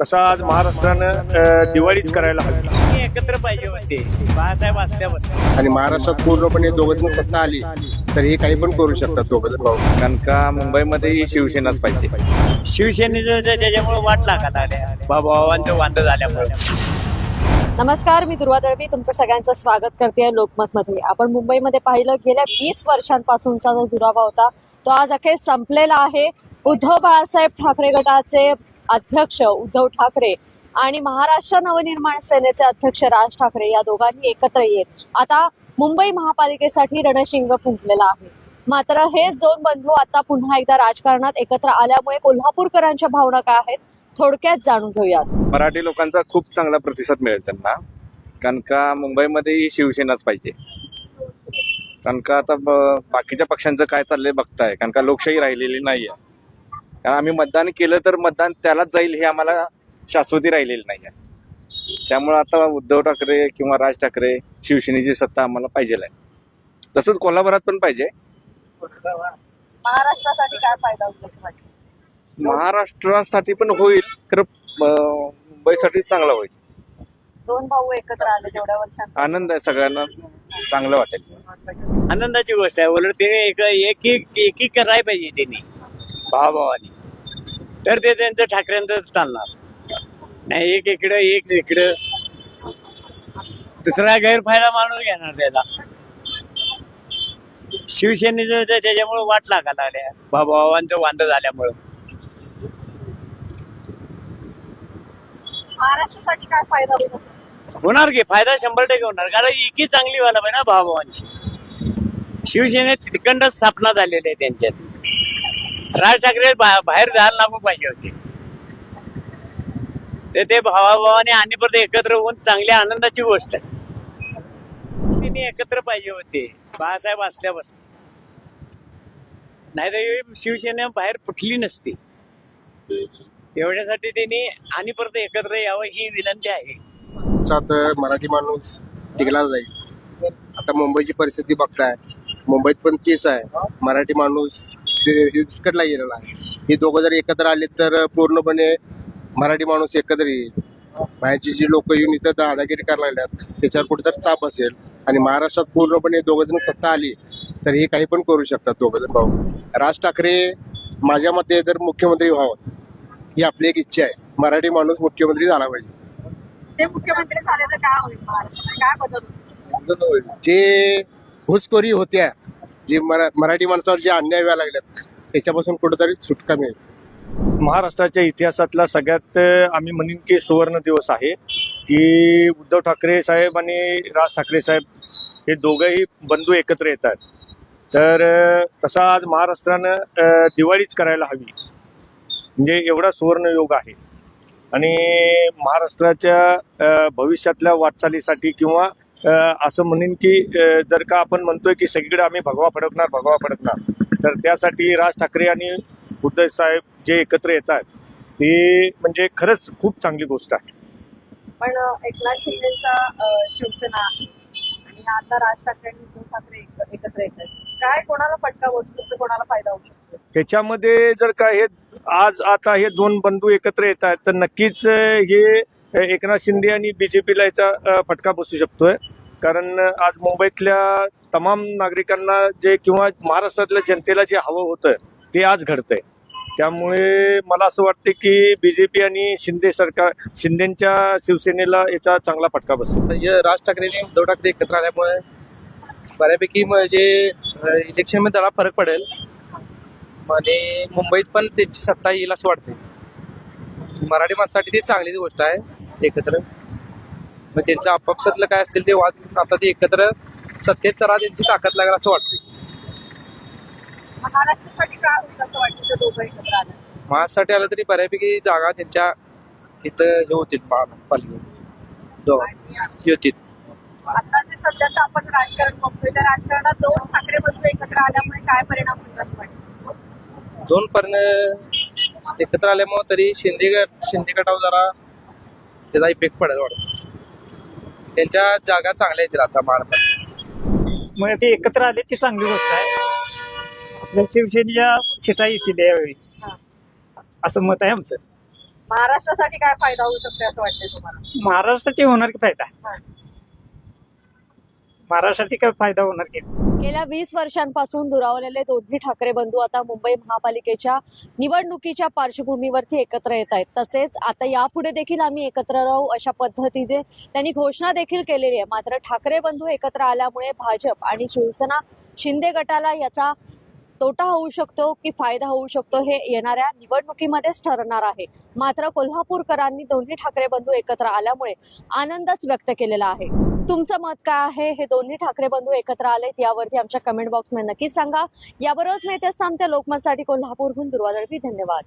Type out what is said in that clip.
तसा आज महाराष्ट्रानं दिवाळीच करायला हवी. एकत्र पाहिजे होते. बाळासाहेब असल्यापासून आणि महाराष्ट्रात पूर्णपणे दोघं जण सत्ता आली तर हे काही पण करू शकतात दोघं जण भाऊ. कारण का मुंबईमध्ये ही शिवसेनाच पाहिजे. शिवसेनेचं जे- त्याच्यामुळे वाट लागत आल्या बाबांचं वांद झाल्यामुळे. नमस्कार मी दुर्वा दळवी. तुमचं सगळ्यांचं स्वागत करते लोकमतमध्ये. आपण मुंबईमध्ये पाहिलं गेल्या वीस वर्षांपासूनचा जो दुरावा होता तो आज अखेर संपलेला आहे. उद्धव बाळासाहेब ठाकरे गटाचे अध्यक्ष उद्धव ठाकरे आणि महाराष्ट्र नवनिर्माण सेनेचे अध्यक्ष राज ठाकरे या दोघांनी एकत्र येत आता मुंबई महापालिकेसाठी रणशिंग फुंकलेला आहे. मात्र हेच दोन बंधू आता पुन्हा एकदा राजकारणात एकत्र आल्यामुळे कोल्हापूरकरांच्या भावना काय आहेत थोडक्यात जाणून घेऊयात. मराठी लोकांचा खूप चांगला प्रतिसाद मिळेल त्यांना कारण का मुंबईमध्ये शिवसेनाच पाहिजे. कारण का आता ब- बाकीच्या पक्षांचं काय चाललंय बघताय कारण का लोकशाही राहिलेली नाही आहे कारण आम्ही मतदान केलं तर मतदान त्यालाच जाईल हे आम्हाला शाश्वती राहिलेली नाही आहे त्यामुळं आता उद्धव ठाकरे किंवा राज ठाकरे शिवसेनेची सत्ता आम्हाला पाहिजे आहे. तसंच कोल्हापुरात पण पाहिजे. महाराष्ट्रासाठी काय फायदा होईल असं वाटतं? महाराष्ट्रासाठी पण होईल खरं मुंबईसाठी चांगला होईल. दोन भाऊ एकत्र आले तेवढ्या वर्षांचा आनंद आहे सगळ्यांना चांगलं वाटेल. आनंदाची गोष्ट आहे. उलट ते एक एक एक एकी करायला पाहिजे त्यांनी. भावाभावानी. तर ते त्यांचं ठाकरेंचं चालणार. नाही एक इकडं एक इकडं दुसरा गैरफायदा माणूस घेणार त्याचा. शिवसेनेचं त्याच्यामुळे वाट लागायला आल्या भावाभावांचं वांद झाल्यामुळं. महाराष्ट्रासाठी काय फायदा होईल असं? होणार की? फायदा शंभर टक्के होणार. कारण एकी चांगली व्हायला पाहिजे ना भावाभावांची शिवसेनेत तिखंड स्थापना झालेली आहे त्यांच्यात. राज ठाकरे बा- बाहेर जायला लागू पाहिजे होते. ते ते भावाभावाने आणि परत एकत्र होऊन चांगल्या आनंदाची गोष्ट आहे. तिने एकत्र पाहिजे होते. बाळासाहेब असल्यापासून. नाही तर शिवसेना बाहेर फुटली नसती. एवढ्यासाठी त्यांनी आणि परत एकत्र यावं ही विनंती आहे. त्यात मराठी माणूस टिकला जाईल. आता मुंबईची परिस्थिती बघताय. मुंबईत पण तेच आहे. मराठी माणूस विस्कटला गेलेला आहे. हे दोघं जर एकत्र आले तर पूर्णपणे मराठी माणूस एकत्र येईल. बाहेरची जी लोक येऊन इथं दादागिरी करायला लागल्यात त्याच्यावर कुठेतरी चाप असेल आणि महाराष्ट्रात पूर्णपणे दोघं जण सत्ता आली तर हे काही पण करू शकतात दोघं जण भाऊ. राज ठाकरे माझ्या मते जर मुख्यमंत्री व्हावं ही आपली एक इच्छा आहे. मराठी माणूस मुख्यमंत्री झाला पाहिजे. ते मुख्यमंत्री झाले तर काय होईल? महाराष्ट्रात काय बदल होईल. जे घुसखोरी होत्या जे मरा मराठी माणसावर जे अन्याय व्हायला लागल्यात त्याच्यापासून कुठेतरी सुटका मिळेल. महाराष्ट्राच्या इतिहासातला सगळ्यात आम्ही म्हणेन की सुवर्ण दिवस आहे की उद्धव ठाकरे साहेब आणि राज ठाकरे साहेब हे दोघंही बंधू एकत्र येतात. तर तसा आज महाराष्ट्रानं दिवाळीच करायला हवी. म्हणजे एवढा सुवर्ण योग आहे. आणि महाराष्ट्राच्या भविष्यातल्या वाटचालीसाठी किंवा असं म्हणेन की जर का आपण म्हणतोय की सगळीकडे आम्ही भगवा फडकणार भगवा फडकणार तर त्यासाठी राज ठाकरे आणि उद्धव साहेब जे एकत्र येतात ते म्हणजे खरंच खूप चांगली गोष्ट आहे. पण एकनाथ शिंदेचा शिवसेना आणि आता राज ठाकरे आणि उद्धव ठाकरे एक- एकत्र येत आहेत. काय कोणाला फटका बसतो तर कोणाला फायदा होऊ शकतो? ह्याच्यामध्ये जर का हे आज आता हे दोन बंधू एकत्र येत आहेत तर नक्कीच हे एकनाथ शिंदे आणि बीजेपीला याचा फटका बसू शकतोय. कारण आज मुंबईतल्या तमाम नागरिकांना जे किंवा महाराष्ट्रातल्या जनतेला जे हवं होतं ते आज घडतंय. त्यामुळे मला असं वाटतं की बीजेपी आणि शिंदे सरकार शिंदेच्या शिवसेनेला याचा चांगला फटका बसेल. राज ठाकरे आणि उद्धव ठाकरे एकत्र आल्यामुळे बऱ्यापैकी म्हणजे इलेक्शनमध्ये त्याला फरक पडेल. आणि मुंबईत पण त्यांची सत्ता येईल असं वाटते मराठी माणसासाठी ती चांगलीच गोष्ट आहे. एकत्र. मग त्यांचं आपापसातलं काय असतील ते वाद आता ते एकत्र सत्तेत तर त्यांची ताकद लागेल असं वाटते महाराष्ट्रासाठी काय होईल असं वाटतं ते दोघं एकत्र आले? महाराष्ट्रासाठी आलं तरी बऱ्यापैकी जागा त्यांच्या इथं हे होतील पालिकेत दोघं येतील आता जे सध्याचं आपण राजकारण बघतोय त्या राजकारणात दोन ठाकरे बंधू एकत्र आल्यामुळे काय परिणाम होईल असं वाटतं? दोन एकत्र आल्यामुळे तरी शिंदे गट शिंदे गटावर जरा त्याचा इफेक्ट पडेल वाटतं. त्यांच्या जागा चांगल्या येतील आता महाराष्ट्रात मग ते एकत्र आले ती चांगली गोष्ट आहे. आपल्या शिवसेनेच्या शिटा येतील यावेळी. असं मत आहे आमचं. महाराष्ट्रासाठी काय फायदा होऊ शकतो असं वाटतंय तुम्हाला? महाराष्ट्रासाठी होणार की फायदा? महाराष्ट्रासाठी काय फायदा होणार की? गेल्या वीस वर्षांपासून दुरावलेले दोन्ही ठाकरे बंधू आता मुंबई महापालिकेच्या निवडणुकीच्या पार्श्वभूमीवरती एकत्र येत आहेत. तसेच आता यापुढे देखील आम्ही एकत्र राहू अशा पद्धतीने त्यांनी घोषणा देखील केलेली आहे. मात्र ठाकरे बंधू एकत्र आल्यामुळे भाजप आणि शिवसेना शिंदे गटाला याचा तोटा होऊ शकतो की फायदा होऊ शकतो हे येणाऱ्या निवडणुकीमध्येच ठरणार आहे. मात्र कोल्हापूरकरांनी दोन्ही ठाकरे बंधू एकत्र आल्यामुळे आनंदच व्यक्त केलेला आहे. तुमचं मत काय आहे? हे दोन्ही ठाकरे बंधू एकत्र आलेत यावरती आमच्या कमेंट बॉक्समध्ये नक्कीच सांगा. याबरोबरच मी इथेच सांगते लोकमतसाठी कोल्हापूरहून दुर्वादळवी धन्यवाद.